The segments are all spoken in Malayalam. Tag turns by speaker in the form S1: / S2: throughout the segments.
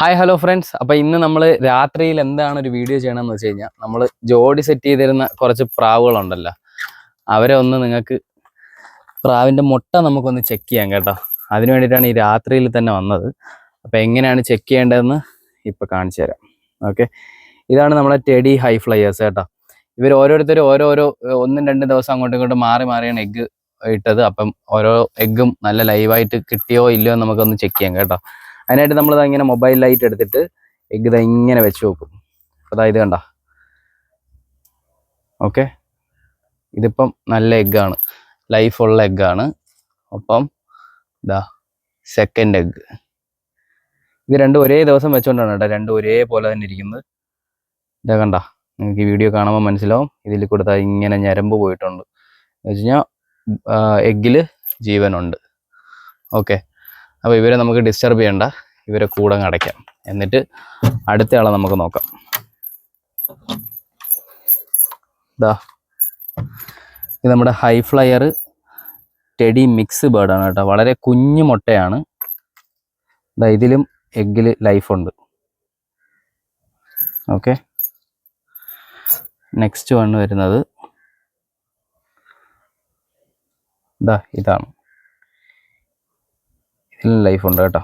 S1: ഹായ് ഹലോ ഫ്രണ്ട്സ് അപ്പൊ ഇന്ന് നമ്മൾ രാത്രിയിൽ എന്താണ് ഒരു വീഡിയോ ചെയ്യണമെന്ന് വെച്ച് കഴിഞ്ഞാൽ നമ്മൾ ജോഡി സെറ്റ് ചെയ്തിരുന്ന കുറച്ച് പ്രാവുകളുണ്ടല്ലോ. അവരെ ഒന്ന് നിങ്ങൾക്ക് പ്രാവിന്റെ മുട്ട നമുക്കൊന്ന് ചെക്ക് ചെയ്യാം കേട്ടോ. അതിന് വേണ്ടിയിട്ടാണ് ഈ രാത്രിയിൽ തന്നെ വന്നത്. അപ്പൊ എങ്ങനെയാണ് ചെക്ക് ചെയ്യേണ്ടതെന്ന് ഇപ്പൊ കാണിച്ചു തരാം. ഓക്കെ ഇതാണ് നമ്മുടെ ടെഡി ഹൈ ഫ്ലയേഴ്സ് കേട്ടോ. ഇവർ ഓരോരുത്തരും ഓരോരോ ഒന്നും രണ്ടും ദിവസം അങ്ങോട്ടും ഇങ്ങോട്ടും മാറി മാറിയാണ് എഗ്ഗ് ഇട്ടത്. അപ്പം ഓരോ എഗ്ഗും നല്ല ലൈവായിട്ട് കിട്ടിയോ ഇല്ലയോ എന്ന് നമുക്കൊന്ന് ചെക്ക് ചെയ്യാം കേട്ടോ. അതിനായിട്ട് നമ്മളിത് ഇങ്ങനെ മൊബൈൽ ലൈറ്റ് എടുത്തിട്ട് എഗ്ഗ് ഇതാ ഇങ്ങനെ വെച്ച് നോക്കും. അതായത് കണ്ട? ഓക്കെ ഇതിപ്പം നല്ല എഗ്ഗാണ് ലൈഫുള്ള എഗ്ഗാണ് ഒപ്പം ഇതാ സെക്കൻഡ് എഗ്ഗ് ഇത് രണ്ടും ഒരേ ദിവസം വെച്ചുകൊണ്ടാണ് കേട്ടോ. രണ്ടും ഒരേപോലെ തന്നെ ഇരിക്കുന്നത്. ഇതാ കണ്ട? നിങ്ങൾക്ക് ഈ വീഡിയോ കാണുമ്പോൾ മനസ്സിലാവും. ഇതിൽ കൊടുത്താൽ ഇങ്ങനെ ഞരമ്പ് പോയിട്ടുണ്ട്. എന്ന് വെച്ച് കഴിഞ്ഞാൽ എഗ്ഗിൽ ജീവനുണ്ട്. ഓക്കെ. അപ്പോൾ ഇവരെ നമുക്ക് ഡിസ്റ്റർബ് ചെയ്യണ്ട. ഇവരെ കൂടെ അടയ്ക്കാം. എന്നിട്ട് അടുത്ത ആളെ നമുക്ക് നോക്കാം. ഇതാ ഇത് നമ്മുടെ ഹൈ ഫ്ലയർ ടെഡി മിക്സ് ബേർഡാണ് കേട്ടോ. വളരെ കുഞ്ഞു മുട്ടയാണ്. ഇതാ ഇതിലും എഗ്ഗിൽ ലൈഫുണ്ട് ഓക്കെ. നെക്സ്റ്റ് വൺ വരുന്നത് ഇതാ ഇതാണ്. ലൈഫ് ഉണ്ട് കേട്ടോ.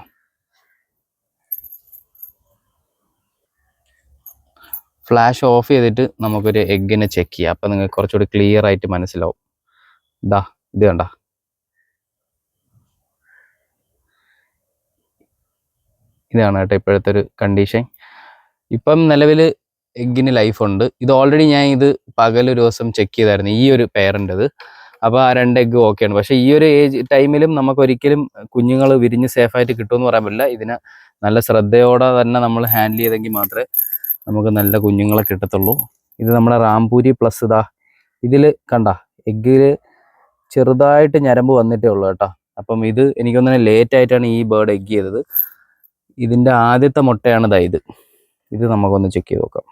S1: ഫ്ലാഷ് ഓഫ് ചെയ്തിട്ട് നമുക്കൊരു എഗ്ഗിനെ ചെക്ക് ചെയ്യാം. അപ്പം നിങ്ങൾക്ക് കുറച്ചുകൂടി ക്ലിയർ ആയിട്ട് മനസ്സിലാവും. ഇതാ ഇത് കണ്ട. ഇതാണ് കേട്ടോ ഇപ്പോഴത്തെ ഒരു കണ്ടീഷൻ ഇപ്പം നിലവിൽ എഗ്ഗിന് ലൈഫ് ഉണ്ട്. ഇത് ഓൾറെഡി ഞാൻ ഇത് പകലൊരു ദിവസം ചെക്ക് ചെയ്തായിരുന്നു. ഈ ഒരു പേരന്റെത് അപ്പോൾ ആ രണ്ട് എഗ്ഗ് ഓക്കെയാണ് പക്ഷേ ഈ ഒരു ഏജ് ടൈമിലും നമുക്ക് ഒരിക്കലും കുഞ്ഞുങ്ങൾ വിരിഞ്ഞ് സേഫായിട്ട് കിട്ടുമെന്ന് പറയാൻ പറ്റില്ല. ഇതിന് നല്ല ശ്രദ്ധയോടെ തന്നെ നമ്മൾ ഹാൻഡിൽ ചെയ്തെങ്കിൽ മാത്രമേ നമുക്ക് നല്ല കുഞ്ഞുങ്ങളെ കിട്ടത്തുള്ളൂ. ഇത് നമ്മുടെ റാംപൂരി പ്ലസ് ഇതാ ഇതിൽ കണ്ട എഗ്ഗിൽ ചെറുതായിട്ട് ഞരമ്പ് വന്നിട്ടേ ഉള്ളൂ കേട്ടോ. അപ്പം ഇത് എനിക്കൊന്നിനെ ലേറ്റ് ആയിട്ടാണ് ഈ ബേർഡ് എഗ്ഗ് ചെയ്തത്. ഇതിന്റെ ആദ്യത്തെ മുട്ടയാണ് ഇതാ ഇത്. ഇത് നമുക്കൊന്ന് ചെക്ക് ചെയ്ത് നോക്കാം.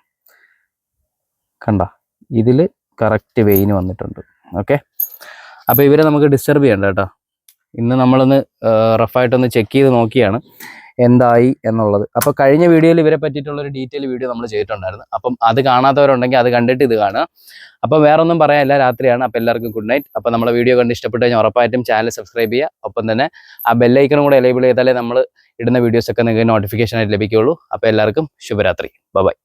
S1: കണ്ട ഇതിൽ കറക്റ്റ് വെയിന് വന്നിട്ടുണ്ട്. ഓക്കെ? അപ്പോൾ ഇവരെ നമുക്ക് ഡിസ്റ്റർബ് ചെയ്യണ്ട കേട്ടോ. ഇന്ന് നമ്മളൊന്ന് റഫായിട്ടൊന്ന് ചെക്ക് ചെയ്ത് നോക്കിയാണ് എന്തായി എന്നുള്ളത്. അപ്പോൾ കഴിഞ്ഞ വീഡിയോയിൽ ഇവരെ പറ്റിയിട്ടുള്ള ഒരു ഡീറ്റെയിൽ വീഡിയോ നമ്മൾ ചെയ്തിട്ടുണ്ടായിരുന്നു. അപ്പം അത് കാണാത്തവരുണ്ടെങ്കിൽ അത് കണ്ടിട്ട് ഇത് കാണുക. അപ്പോൾ വേറൊന്നും പറയാനില്ല. രാത്രിയാണ്. അപ്പോൾ എല്ലാവർക്കും ഗുഡ് നൈറ്റ് അപ്പോൾ നമ്മുടെ വീഡിയോ കണ്ട് ഇഷ്ടപ്പെട്ട് കഴിഞ്ഞാൽ ഉറപ്പായിട്ടും ചാനൽ സബ്സ്ക്രൈബ് ചെയ്യുക. ഒപ്പം തന്നെ ആ ബെല്ലൈക്കണും കൂടെ എനേബിൾ ചെയ്താലേ നമ്മൾ ഇടുന്ന വീഡിയോസൊക്കെ നിങ്ങൾക്ക് നോട്ടിഫിക്കേഷനായിട്ട് ലഭിക്കുകയുള്ളൂ. അപ്പോൾ എല്ലാവർക്കും ശുഭരാത്രി. ബൈ